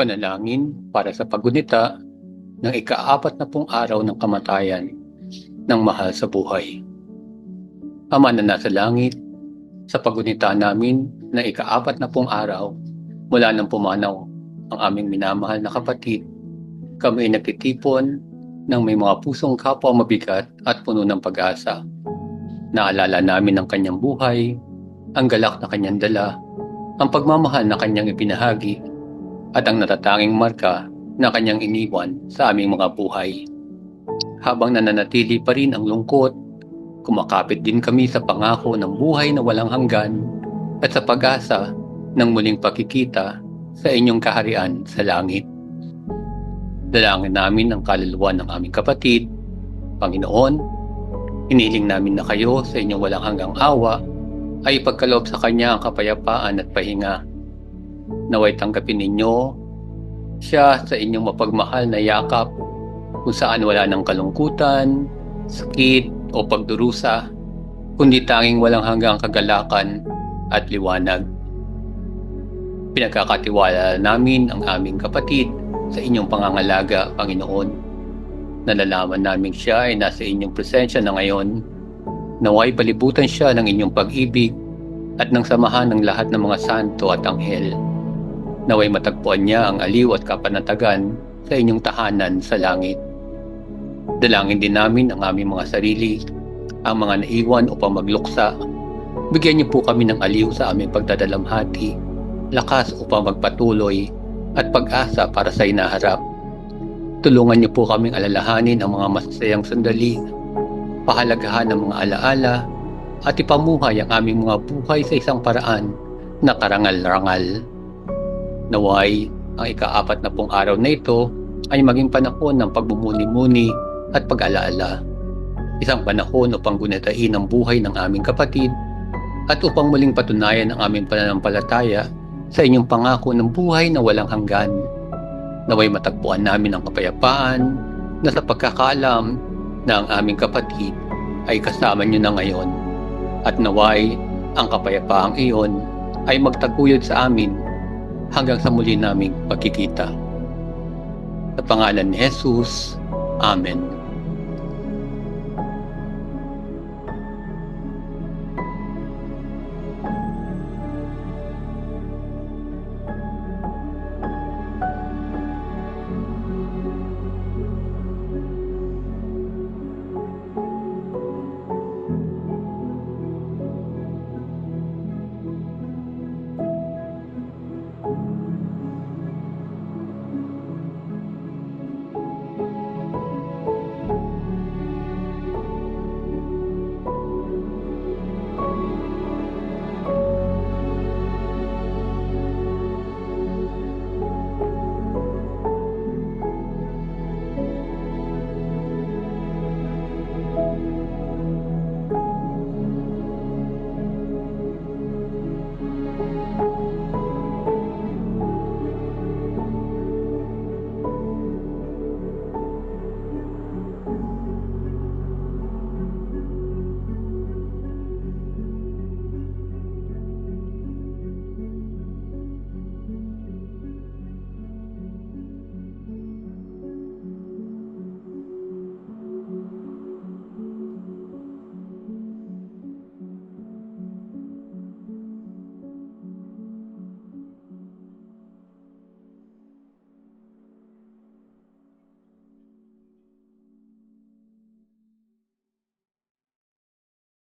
Panalangin para sa paggunita ng ikaapat na pong araw ng kamatayan ng mahal sa buhay. Ama na nasa langit, sa paggunita namin ng ikaapat na pong araw mula nang pumanaw ang aming minamahal na kapatid, kami ay nagtitipon ng may mga pusong kapwa mabigat at puno ng pag-asa. Naalala namin ang kanyang buhay, ang galak na kanyang dala, ang pagmamahal na kanyang ipinahagi, at ang natatanging marka na kanyang iniwan sa aming mga buhay. Habang nananatili pa rin ang lungkot, kumakapit din kami sa pangako ng buhay na walang hanggan at sa pag-asa ng muling pakikita sa inyong kaharian sa langit. Dalangin namin ang kaluluwa ng aming kapatid. Panginoon, iniling namin na kayo sa inyong walang hanggang awa ay pagkaloob sa Kanya ang kapayapaan at pahinga. Naway tanggapin ninyo siya sa inyong mapagmahal na yakap kung saan wala ng kalungkutan, sakit o pagdurusa, kundi tanging walang hanggang kagalakan at liwanag. Pinagkakatiwala namin ang aming kapatid sa inyong pangangalaga, Panginoon. Nalalaman namin siya ay nasa inyong presensya na ngayon. Naway palibutan siya ng inyong pag-ibig at ng samahan ng lahat ng mga santo at anghel. Naway matagpuan niya ang aliw at kapanatagan sa inyong tahanan sa langit. Dalangin din namin ang aming mga sarili, ang mga naiwan upang magluksa. Bigyan niyo po kami ng aliw sa aming pagdadalamhati, lakas upang magpatuloy at pag-asa para sa inaharap. Tulungan niyo po kaming alalahanin ang mga masasayang sandali, pahalagahan ng mga alaala, at ipamuhay ang aming mga buhay sa isang paraan na karangal-rangal. Naway, ang ikaapat na pong araw na ito ay maging panahon ng pagbumuni-muni at pag-alaala. Isang panahon upang gunatain ang buhay ng aming kapatid at upang muling patunayan ang aming pananampalataya sa inyong pangako ng buhay na walang hanggan. Naway matagpuan namin ang kapayapaan na sa pagkakaalam na ang aming kapatid ay kasama niyo na ngayon. At naway ang kapayapaang iyon ay magtaguyod sa amin hanggang sa muli naming pagkikita. Sa pangalan ni Jesus, Amen.